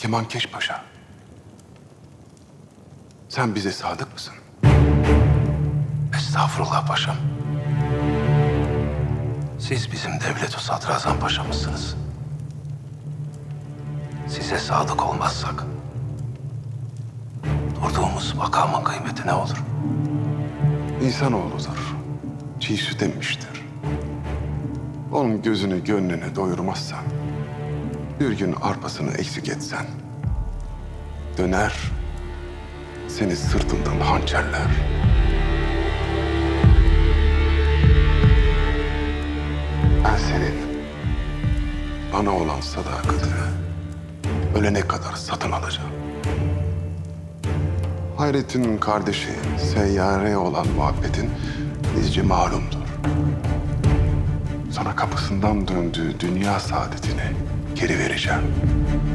Kemankeş Paşa. Sen bize sadık mısın? Estağfurullah paşam. Siz bizim devlet-i sadrazam paşamızsınız. Size sadık olmazsak durduğumuz makamın kıymeti ne olur? İnsanoğludur. Çiğ süt emmiştir. Onun gözünü gönlünü doyurmazsan, bir gün arpasını eksik etsen, döner, seni sırtından hançerler. Ben senin bana olan sadakatini ölene kadar satın alacağım. Hayrettin'in kardeşi Seyyare olan muhabbetin bizce malumdur. Sana kapısından döndüğü dünya saadetini geri vereceğim.